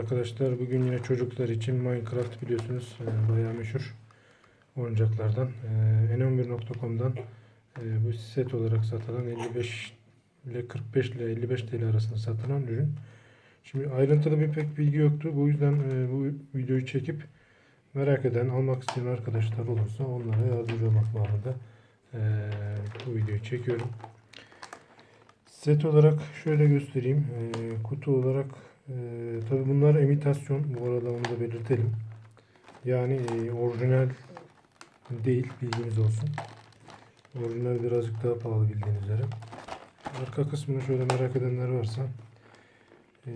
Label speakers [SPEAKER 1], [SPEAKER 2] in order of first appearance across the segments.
[SPEAKER 1] Arkadaşlar bugün yine çocuklar için Minecraft biliyorsunuz e, bayağı meşhur oyuncaklardan. E, n11.com'dan e, bu set olarak satılan 55 ile 45 ile 55 TL arasında satılan ürün. Şimdi ayrıntılı bir pek bilgi yoktu. Bu yüzden e, bu videoyu çekip merak eden, almak isteyen arkadaşlar olursa onlara yardımcı olmak bağlamında e, bu videoyu çekiyorum. Set olarak şöyle göstereyim. E, kutu olarak e, tabi bunlar imitasyon. Bu arada onu da belirtelim. Yani e, orijinal değil bilginiz olsun. Orijinal birazcık daha pahalı bildiğiniz üzere. Arka kısmını şöyle merak edenler varsa e,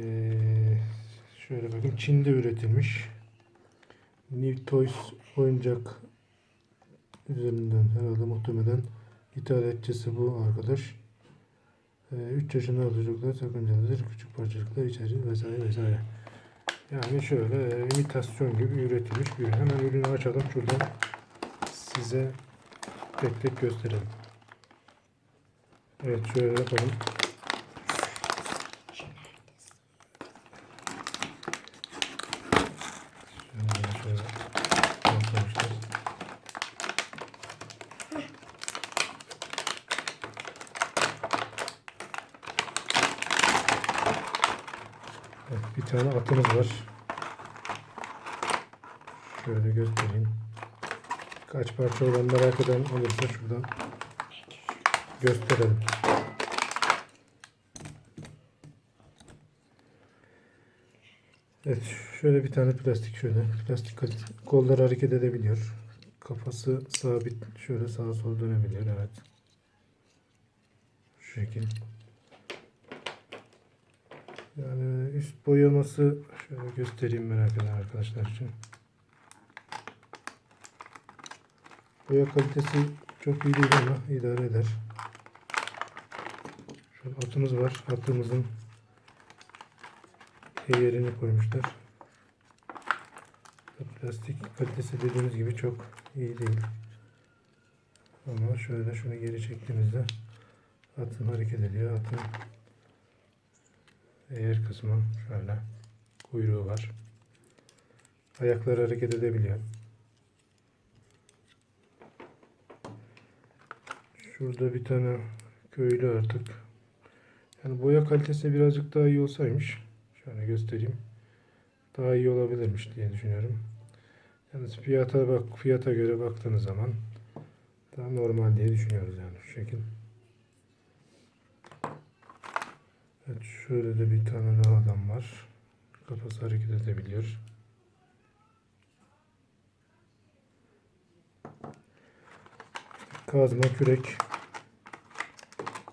[SPEAKER 1] şöyle bakın Çin'de üretilmiş New Toys oyuncak üzerinden herhalde muhtemelen ithalatçısı bu arkadaş. 3 yaşında olan çocuklar sakıncalıdır. Küçük parçacıklar içerir vesaire vesaire. Yani şöyle e, imitasyon gibi üretilmiş bir ürün. Hemen ürünü açalım. Şuradan size tek tek gösterelim. Evet şöyle yapalım. Şöyle şöyle yapmışlar. Evet, bir tane atımız var. Şöyle göstereyim. Kaç parça olan merak eden olursa şuradan gösterelim. Evet, şöyle bir tane plastik şöyle. Plastik kollar hareket edebiliyor. Kafası sabit şöyle sağa sola dönebiliyor. Evet. Şu şekil. Yani üst boyaması şöyle göstereyim merak eden arkadaşlar için. Boya kalitesi çok iyi değil ama idare eder. Şöyle atımız var. Atımızın yerini koymuşlar. Plastik kalitesi dediğimiz gibi çok iyi değil. Ama şöyle şunu geri çektiğimizde atın hareket ediyor. Atın eğer kısmı şöyle kuyruğu var. Ayakları hareket edebiliyor. Şurada bir tane köylü artık. Yani boya kalitesi birazcık daha iyi olsaymış. Şöyle göstereyim. Daha iyi olabilirmiş diye düşünüyorum. Yalnız fiyata bak fiyata göre baktığınız zaman daha normal diye düşünüyoruz yani şu şekil. Evet şöyle de bir tane daha adam var. Kafası hareket edebiliyor. Kazma, kürek,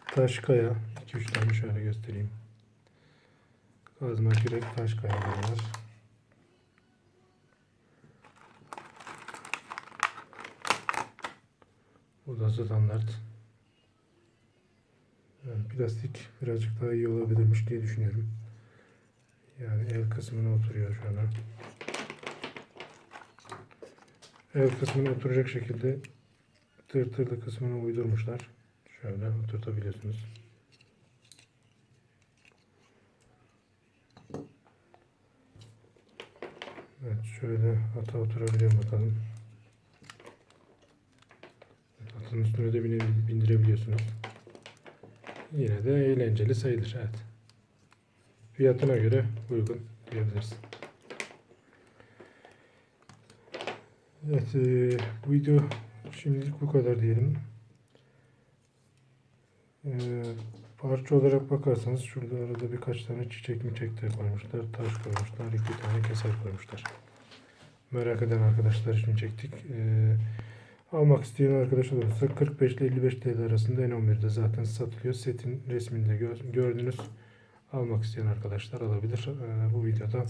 [SPEAKER 1] taş kaya. 2-3 tane şöyle göstereyim. Kazma, kürek, taş kayaları var. Bu da standart. Plastik birazcık daha iyi olabilirmiş diye düşünüyorum. Yani el kısmına oturuyor şu an. El kısmına oturacak şekilde tırtırlı kısmını uydurmuşlar. Şöyle oturtabiliyorsunuz. Evet şöyle ata oturabiliyor bakalım. Atın üstüne de bindirebiliyorsunuz. Yine de eğlenceli sayılır. Evet. Fiyatına göre uygun diyebiliriz. Evet, e, bu video şimdilik bu kadar diyelim. E, parça olarak bakarsanız şurada arada birkaç tane çiçek mi de koymuşlar, taş koymuşlar, iki tane keser koymuşlar. Merak eden arkadaşlar için çektik. E, Almak isteyen arkadaş olursa 45 ile 55 TL arasında N11'de zaten satılıyor. Setin resmini de gö- gördünüz. Almak isteyen arkadaşlar alabilir. Ee, bu videoda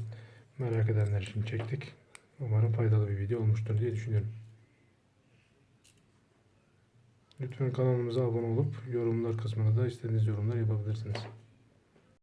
[SPEAKER 1] merak edenler için çektik. Umarım faydalı bir video olmuştur diye düşünüyorum. Lütfen kanalımıza abone olup yorumlar kısmına da istediğiniz yorumlar yapabilirsiniz.